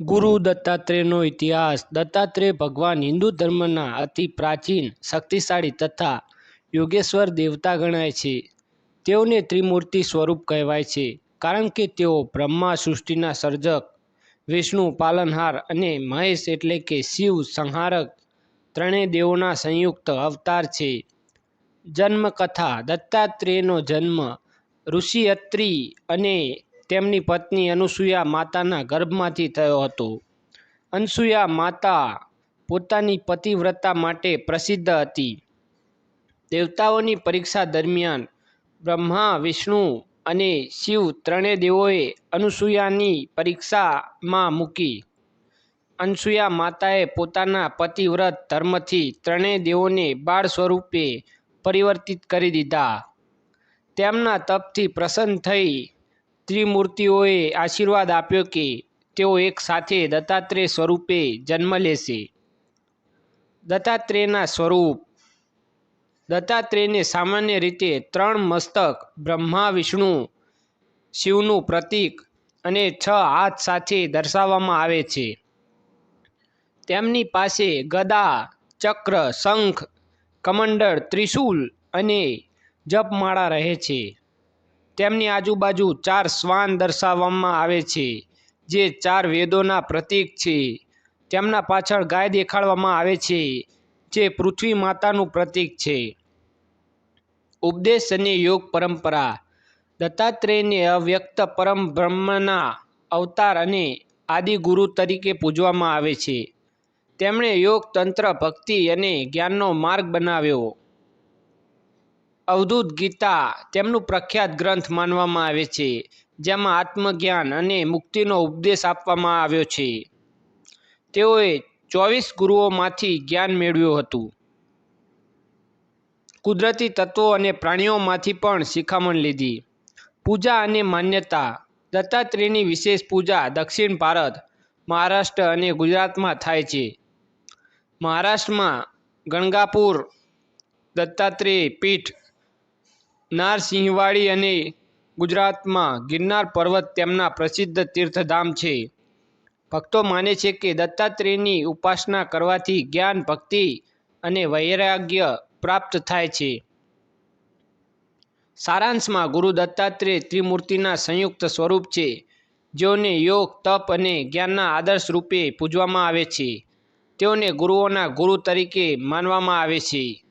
ગુરુ દત્તાત્રેયનો ઇતિહાસ. દત્તાત્રેય ભગવાન હિન્દુ ધર્મના અતિ પ્રાચીન, શક્તિશાળી તથા યોગેશ્વર દેવતા ગણાય છે. તેઓને ત્રિમૂર્તિ સ્વરૂપ કહેવાય છે, કારણ કે તેઓ બ્રહ્મા, સૃષ્ટિના સર્જક, વિષ્ણુ, પાલનહાર અને મહેશ એટલે કે શિવ, સંહારક ત્રણેય દેવોના સંયુક્ત અવતાર છે. જન્મકથા. દત્તાત્રેયનો જન્મ ઋષિ અત્રિ અને તેમની પત્ની અનુસૂયા માતાના ગર્ભમાંથી થયો હતો. અનસૂયા માતા પોતાની પતિવ્રતા માટે પ્રસિદ્ધ હતી. દેવતાઓની પરીક્ષા દરમિયાન બ્રહ્મા, વિષ્ણુ અને શિવ ત્રણેય દેવોએ અનુસૂયાની પરીક્ષામાં મૂકી. અનસૂયા માતાએ પોતાના પતિવ્રત ધર્મથી ત્રણેય દેવોને બાળ સ્વરૂપે પરિવર્તિત કરી દીધા. તેમના તપથી પ્રસન્ન થઈ ત્રિમૂર્તિઓએ આશીર્વાદ આપ્યો કે તેઓ એક સાથે દત્તાત્રેય સ્વરૂપે જન્મ લેશે. દત્તાત્રેયના સ્વરૂપ. દત્તાત્રેયને સામાન્ય રીતે ત્રણ મસ્તક, બ્રહ્મા, વિષ્ણુ, શિવનું પ્રતીક અને છ હાથ સાથે દર્શાવવામાં આવે છે. તેમની પાસે ગદા, ચક્ર, શંખ, કમંડળ, ત્રિશૂલ અને જપમાળા રહે છે. તેમની આજુબાજુ ચાર શ્વાન દર્શાવવામાં આવે છે, જે ચાર વેદોના પ્રતીક છે. તેમના પાછળ ગાય દેખાડવામાં આવે છે, જે પૃથ્વી માતાનું પ્રતીક છે. ઉપદેશ અને યોગ પરંપરા. દત્તાત્રેયને અવ્યક્ત પરમ બ્રહ્મના અવતાર અને આદિગુરુ તરીકે પૂજવામાં આવે છે. તેમણે યોગ તંત્ર ભક્તિ અને જ્ઞાનનો માર્ગ બનાવ્યો. અવધૂત ગીતા તેમનું પ્રખ્યાત ગ્રંથ માનવામાં આવે છે, જેમાં આત્મજ્ઞાન અને મુક્તિનો ઉપદેશ આપવામાં આવ્યો છે. તેઓએ ચોવીસ ગુરુઓમાંથી જ્ઞાન મેળવ્યું હતું. કુદરતી તત્વો અને પ્રાણીઓમાંથી પણ શિખામણ લીધી. પૂજા અને માન્યતા, દત્તાત્રેયની વિશેષ પૂજા દક્ષિણ ભારત, મહારાષ્ટ્ર અને ગુજરાતમાં થાય છે. મહારાષ્ટ્રમાં ગણગાપુર દત્તાત્રેય પીઠ નારસિંહવાડી અને ગુજરાતમાં ગિરનાર પર્વત તેમના પ્રસિદ્ધ તીર્થધામ છે. ભક્તો માને છે કે દત્તાત્રેયની ઉપાસના કરવાથી જ્ઞાન, ભક્તિ અને વૈરાગ્ય પ્રાપ્ત થાય છે. સારાંશમાં ગુરુ દત્તાત્રેય ત્રિમૂર્તિના સંયુક્ત સ્વરૂપ છે, જેઓને યોગ, તપ અને જ્ઞાનના આદર્શ રૂપે પૂજવામાં આવે છે. તેઓને ગુરુઓના ગુરુ તરીકે માનવામાં આવે છે.